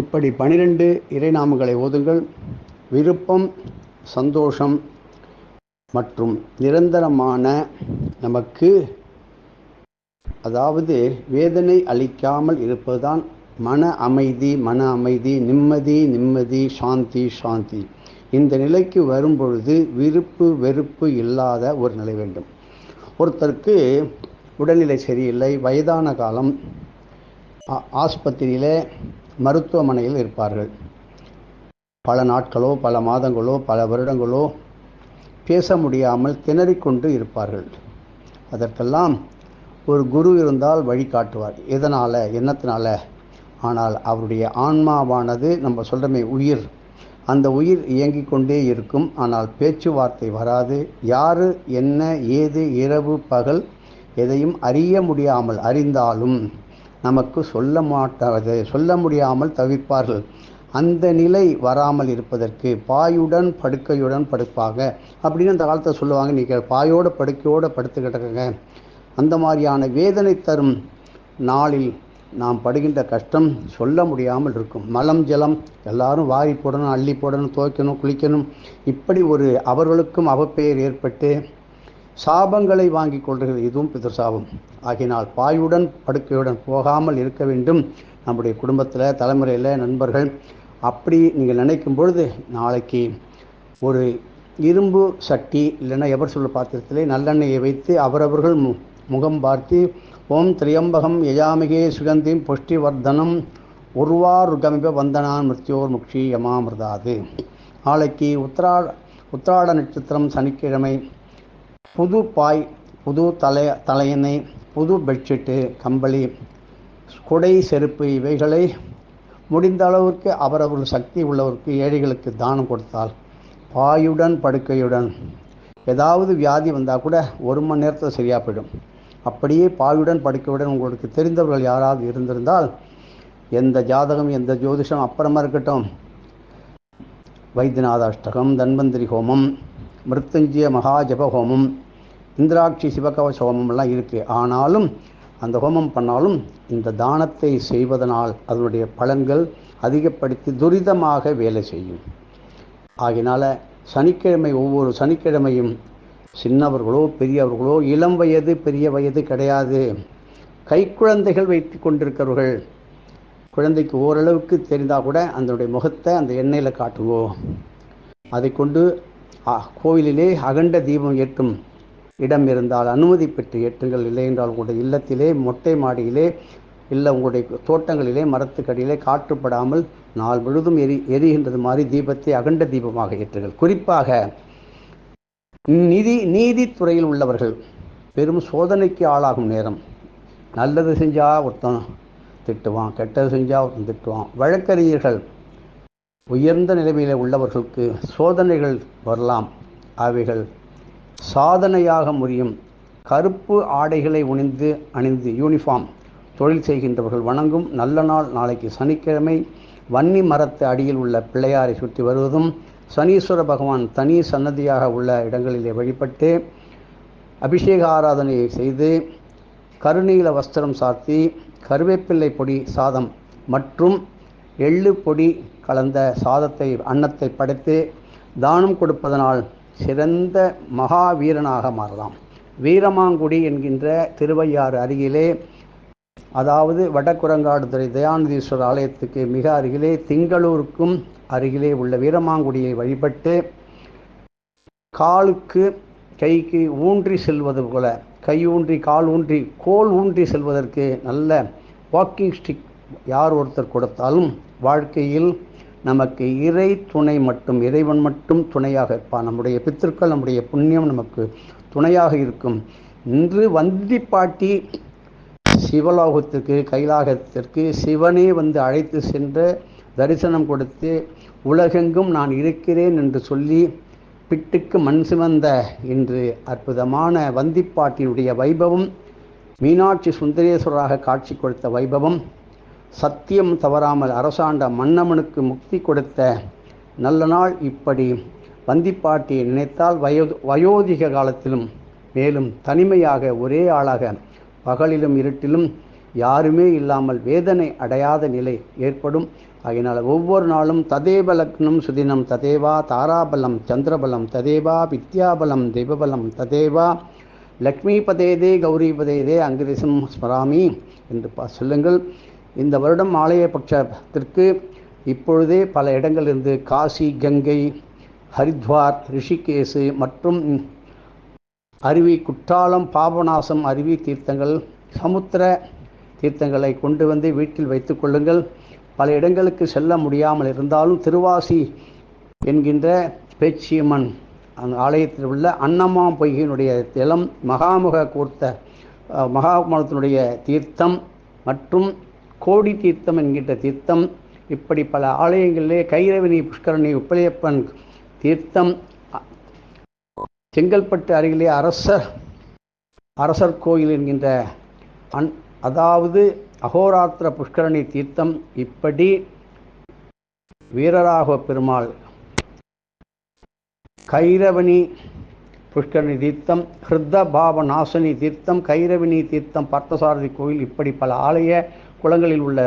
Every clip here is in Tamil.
இப்படி பனிரெண்டு இறைநாமங்களை ஓதுங்கள். விருப்பம் சந்தோஷம் மற்றும் நிரந்தரமான நமக்கு அதாவது வேதனை அளிக்காமல் இருப்பதுதான் மன அமைதி மன அமைதி நிம்மதி நிம்மதி சாந்தி சாந்தி. இந்த நிலைக்கு வரும் பொழுது விருப்பு வெறுப்பு இல்லாத ஒரு நிலை வேண்டும். ஒருத்தருக்கு உடல்நிலை சரியில்லை வயதான காலம் ஆஸ்பத்திரியில் மருத்துவமனையில் இருப்பார்கள். பல நாட்களோ பல மாதங்களோ பல வருடங்களோ பேச முடியாமல் திணறிக்கொண்டு இருப்பார்கள். அதற்கெல்லாம் ஒரு குரு இருந்தால் வழிகாட்டுவார் எதனால்? என்னத்தினால? ஆனால் அவருடைய ஆன்மாவானது நம்ம சொல்கிறோமே உயிர். அந்த உயிர் இயங்கிக் கொண்டே இருக்கும். ஆனால் பேச்சுவார்த்தை வராது. யார் என்ன ஏது இரவு பகல் எதையும் அறிய முடியாமல் அறிந்தாலும் நமக்கு சொல்ல மாட்டாது சொல்ல முடியாமல் தவிர்ப்பார்கள் அந்த நிலை வராமல் இருப்பதற்கு பாயுடன் படுக்கையுடன் படுப்பாங்க. அப்படின்னு அந்த காலத்தில் சொல்லுவாங்க. நீங்கள் பாயோட படுக்கையோடு படுத்து கிடக்குங்க. அந்த மாதிரியான வேதனை தரும் நாளில் நாம் படுகின்ற கஷ்டம் சொல்ல முடியாமல் இருக்கும். மலம் ஜலம் எல்லாரும் வாரி போடணும் அள்ளி போடணும் துவைக்கணும் குளிக்கணும். இப்படி ஒரு அவர்களுக்கும் அவப்பெயர் ஏற்பட்டு சாபங்களை வாங்கி கொள்கிறது. இதுவும் பிதர்சாபம் ஆகினால் பாயுடன் படுக்கையுடன் போகாமல் இருக்க வேண்டும். நம்முடைய குடும்பத்தில் தலைமுறையில் நண்பர்கள் அப்படி நீங்கள் நினைக்கும் பொழுது நாளைக்கு ஒரு இரும்பு சட்டி இல்லைன்னா எவர் சொல்ல பாத்திரத்திலே நல்லெண்ணெயை வைத்து அவரவர்கள் முகம் பார்த்து ஓம் திரியம்பகம் யஜாமிகே சுகந்திம் புஷ்டி வர்தனம் உருவாருகமிப வந்தனான் மிருத்யோர் முக்ஷி யமாமிருதாது. நாளைக்கு உத்ராட உத்ராட நட்சத்திரம் சனிக்கிழமை புது பாய் புது தலை தலையணை புது பெட்ஷீட்டு கம்பளி குடை செருப்பு இவைகளை முடிந்த அளவுக்கு அவரவர் சக்தி உள்ளவருக்கு ஏழைகளுக்கு தானம் கொடுத்தால் பாயுடன் படுக்கையுடன் ஏதாவது வியாதி வந்தால் கூட ஒரு மணி நேரத்தில் சரியாக போயிடும். அப்படியே பாயுடன் படுக்கையுடன் உங்களுக்கு தெரிந்தவர்கள் யாராவது இருந்திருந்தால் எந்த ஜாதகம் எந்த ஜோதிஷம் அப்புறமா இருக்கட்டும். வைத்தியநாத அஷ்டகம் தன்வந்திரி ஹோமம் மிருத்துஞ்சய மகா ஜப ஹோமம் இந்திராட்சி சிவகவச ஹோமம்லாம் இருக்குது ஆனாலும் அந்த ஹோமம் பண்ணாலும் இந்த தானத்தை செய்வதனால் அதனுடைய பலன்கள் அதிகப்படுத்தி துரிதமாக வேலை செய்யும். ஆகினால சனிக்கிழமை ஒவ்வொரு சனிக்கிழமையும் சின்னவர்களோ பெரியவர்களோ இளம் வயது பெரிய வயது கிடையாது. கைக்குழந்தைகள் வைத்து கொண்டிருக்கிறவர்கள் குழந்தைக்கு ஓரளவுக்கு தெரிந்தால் கூட அதனுடைய முகத்தை அந்த எண்ணெயில் காட்டுவோம் அதை கொண்டு கோவிலிலே அகண்ட தீபம் ஏற்றும் இடம் இருந்தால் அனுமதி பெற்று ஏற்றுங்கள். இல்லை என்றால் உங்களுடைய இல்லத்திலே மொட்டை மாடியிலே இல்லை உங்களுடைய தோட்டங்களிலே மரத்துக்கடியிலே காற்றுப்படாமல் நாள் முழுதும் எரி எரிகின்றது மாதிரி தீபத்தை அகண்ட தீபமாக ஏற்றுங்கள். குறிப்பாக நிதி நீதித்துறையில் உள்ளவர்கள் பெரும் சோதனைக்கு ஆளாகும் நேரம். நல்லது செஞ்சால் ஒருத்தன் திட்டுவான் கெட்டது செஞ்சால் ஒருத்தன் திட்டுவான். வழக்கறிஞர்கள் உயர்ந்த நிலைமையில் உள்ளவர்களுக்கு சோதனைகள் வரலாம். அவைகள் சாதனையாக முடியும் கருப்பு ஆடைகளை உணிந்து அணிந்து யூனிஃபார்ம் தொழில் செய்கின்றவர்கள் வணங்கும் நல்ல நாள் நாளைக்கு சனிக்கிழமை. வன்னி மரத்து அடியில் உள்ள பிள்ளையாரை சுற்றி வருவதும் சனீஸ்வர பகவான் தனி சன்னதியாக உள்ள இடங்களிலே வழிபட்டு அபிஷேக ஆராதனையை செய்து கருநீல வஸ்திரம் சாத்தி கருவேப்பிள்ளை பொடி சாதம் மற்றும் எள்ளு பொடி கலந்த சாதத்தை அன்னத்தை படைத்து தானம் கொடுப்பதனால் சிறந்த மகாவீரனாக மாறலாம். வீரமாங்குடி என்கின்ற திருவையாறு அருகிலே அதாவது வடக்குரங்காடுதுறை தயானதீஸ்வரர் ஆலயத்துக்கு மிக அருகிலே திங்களூருக்கும் அருகிலே உள்ள வீரமாங்குடியை வழிபட்டு காலுக்கு கைக்கு ஊன்றி செல்வது போல கை ஊன்றி கால் ஊன்றி கோல் ஊன்றி செல்வதற்கு நல்ல வாக்கிங் ஸ்டிக் யார் ஒருத்தர் கொடுத்தாலும் வாழ்க்கையில் நமக்கு இறை துணை மட்டும் இறைவன் மட்டும் துணையாக இருப்பான் நம்முடைய பித்திருக்கள் நம்முடைய புண்ணியம் நமக்கு துணையாக இருக்கும். இன்று வந்தி பாட்டி சிவலோகத்திற்கு கைலாகத்திற்கு சிவனே வந்து அழைத்து சென்று தரிசனம் கொடுத்து உலகெங்கும் நான் இருக்கிறேன் என்று சொல்லி பிட்டுக்கு மண் சிவந்த இன்று அற்புதமான வந்திப்பாட்டினுடைய வைபவம் மீனாட்சி சுந்தரேஸ்வரராக காட்சி கொடுத்த வைபவம். சத்தியம் தவறாமல் அரசாண்ட மன்னமனுக்கு முக்தி கொடுத்த நல்ல நாள் இப்படி. வந்திப்பாட்டி நினைத்தால் வயோ வயோதிக காலத்திலும் மேலும் தனிமையாக ஒரே ஆளாக பகலிலும் இருட்டிலும் யாருமே இல்லாமல் வேதனை அடையாத நிலை ஏற்படும். அதனால் ஒவ்வொரு நாளும் ததேவ லக்னம் சுதினம் ததேவா தாராபலம் சந்திரபலம் ததேவா வித்யாபலம் தெய்வபலம் ததேவா. லக்ஷ்மி பதேதே கௌரி பதேதே அங்கிரிசம் ஸ்மராமி. என்று பா சொல்லுங்கள். இந்த வருடம் ஆலய பட்சத்திற்கு இப்பொழுதே பல இடங்களிலிருந்து காசி கங்கை ஹரித்வார் ரிஷிகேசு மற்றும் அருவி குற்றாலம் பாபநாசம் அருவி தீர்த்தங்கள் சமுத்திர தீர்த்தங்களை கொண்டு வந்து வீட்டில் வைத்து கொள்ளுங்கள். பல இடங்களுக்கு செல்ல முடியாமல் இருந்தாலும் திருவாசி என்கின்ற பேச்சியம்மன் அந்த ஆலயத்தில் உள்ள அன்னம்மா பொய்கையினுடைய திலம் மகாமுக கூர்த்த மகாமலத்தினுடைய தீர்த்தம் மற்றும் கோடி தீர்த்தம் என்கின்ற தீர்த்தம் இப்படி பல ஆலயங்களிலே கைரவினி புஷ்கரணி உப்பலியப்பன் தீர்த்தம் செங்கல்பட்டு அருகிலே அரசர் அரசர் கோயில் என்கின்ற அன் அதாவது அகோராத்திர புஷ்கரணி தீர்த்தம் இப்படி வீரராகவ பெருமாள் கைரவணி புஷ்கரணி தீர்த்தம் ஹிருத பாவ நாசனி தீர்த்தம் கைரவினி தீர்த்தம் பார்த்தசாரதி கோயில் இப்படி பல ஆலய குளங்களில் உள்ள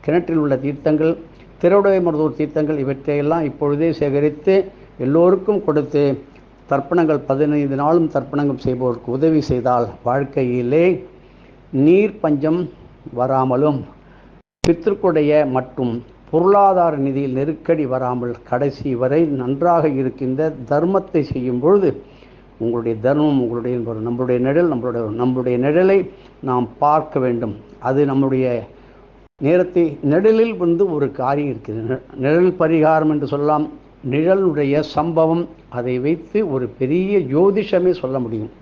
கிணற்றில் உள்ள தீர்த்தங்கள் திருவுடைமருதூர் தீர்த்தங்கள் இவற்றையெல்லாம் இப்பொழுதே சேகரித்து எல்லோருக்கும் கொடுத்து தர்ப்பணங்கள் பதினைந்து நாளும் தர்ப்பணங்கள் செய்பவருக்கு உதவி செய்தால் வாழ்க்கையிலே நீர் பஞ்சம் வராமலும் பித்திருக்குடைய மற்றும் பொருளாதார நிதியில் நெருக்கடி வராமல் கடைசி வரை நன்றாக இருக்கின்ற தர்மத்தை செய்யும் பொழுது உங்களுடைய தர்மம் உங்களுடைய நம்மளுடைய நிழல் நம்மளுடைய நம்மளுடைய நிழலை நாம் பார்க்க வேண்டும். அது நம்முடைய நேரத்தை நிழலில் வந்து ஒரு காரியம் இருக்குது நிழல் பரிகாரம் என்று சொல்லலாம். நிழலுடைய சம்பவம் அதை வைத்து ஒரு பெரிய ஜோதிஷமே சொல்ல முடியும்.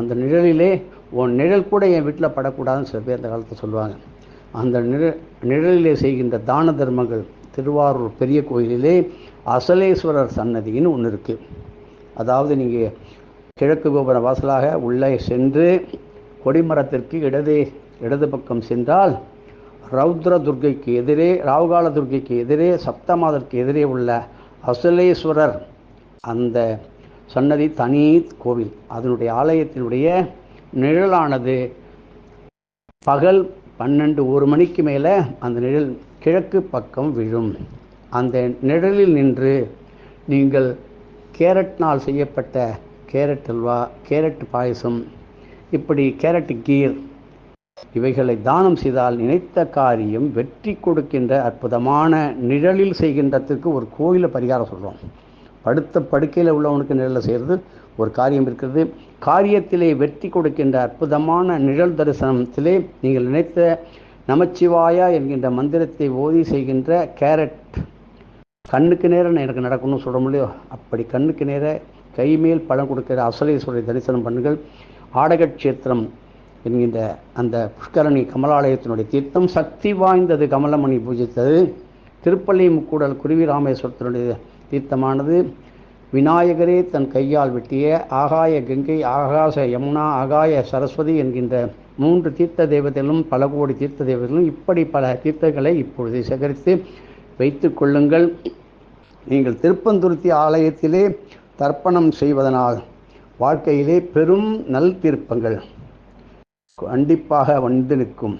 அந்த நிழலிலே உன் நிழல் கூட என் வீட்டில் படக்கூடாதுன்னு சில பேர் அந்த காலத்தில் சொல்லுவாங்க. அந்த நிழல் நிழலிலே செய்கின்ற தான தர்மங்கள் திருவாரூர் பெரிய கோயிலிலே அசலேஸ்வரர் சன்னதின்னு ஒன்று இருக்குது அதாவது நீங்கள் கிழக்கு கோபுர வாசலாக உள்ளே சென்று கொடிமரத்திற்கு இடது இடது பக்கம் சென்றால் ரௌத்ர துர்க்கைக்கு எதிரே ராவுகால துர்க்கைக்கு எதிரே சப்தமாதற்கு எதிரே உள்ள அசலேஸ்வரர் அந்த சன்னதி தனி கோவில். அதனுடைய ஆலயத்தினுடைய நிழலானது பகல் பன்னெண்டு ஒரு மணிக்கு மேலே அந்த நிழல் கிழக்கு பக்கம் விழும். அந்த நிழலில் நின்று நீங்கள் கேரட்னால் செய்யப்பட்ட கேரட் அல்வா கேரட் பாயசம் இப்படி கேரட் கீர் இவைகளை தானம் செய்தால் நினைத்த காரியம் வெற்றி கொடுக்கின்ற அற்புதமான நிழலில் செய்கின்றதுக்கு ஒரு கோயிலை பரிகாரம் சொல்கிறோம் படுத்த படுக்கையில் உள்ளவனுக்கு நிழலை செய்கிறது ஒரு காரியம் இருக்கிறது. காரியத்திலே வெற்றி கொடுக்கின்ற அற்புதமான நிழல் தரிசனத்திலே நீங்கள் நினைத்த நமச்சிவாயா என்கின்ற மந்திரத்தை ஓதி செய்கின்ற கேரட் கண்ணுக்கு நேரம் எனக்கு நடக்கணும்னு சொல்ல முடியும் அப்படி கண்ணுக்கு நேர கைமேல் பழம் கொடுக்கிற அசலேஸ்வரரை தரிசனம் பண்ணுங்கள். ஆடகட்சேத்திரம் என்கின்ற அந்த புஷ்கரணி கமலாலயத்தினுடைய தீர்த்தம் சக்தி வாய்ந்தது கமலமணி பூஜித்தது. திருப்பள்ளி முக்கூடல் குருவி ராமேஸ்வரத்தினுடைய தீர்த்தமானது விநாயகரே தன் கையால் வெட்டிய ஆகாய கங்கை ஆகாச யமுனா ஆகாய சரஸ்வதி என்கின்ற மூன்று தீர்த்த தேவதைகளும் பல கோடி தீர்த்த தெய்வத்திலும் இப்படி பல தீர்த்தங்களை இப்பொழுது சேகரித்து வைத்து கொள்ளுங்கள். நீங்கள் திருப்பந்துருத்தி ஆலயத்திலே தர்ப்பணம் செய்வதனால் வாழ்க்கையிலே பெரும் நல் தீர்ப்பங்கள். கண்டிப்பாக வந்து நிற்கும்.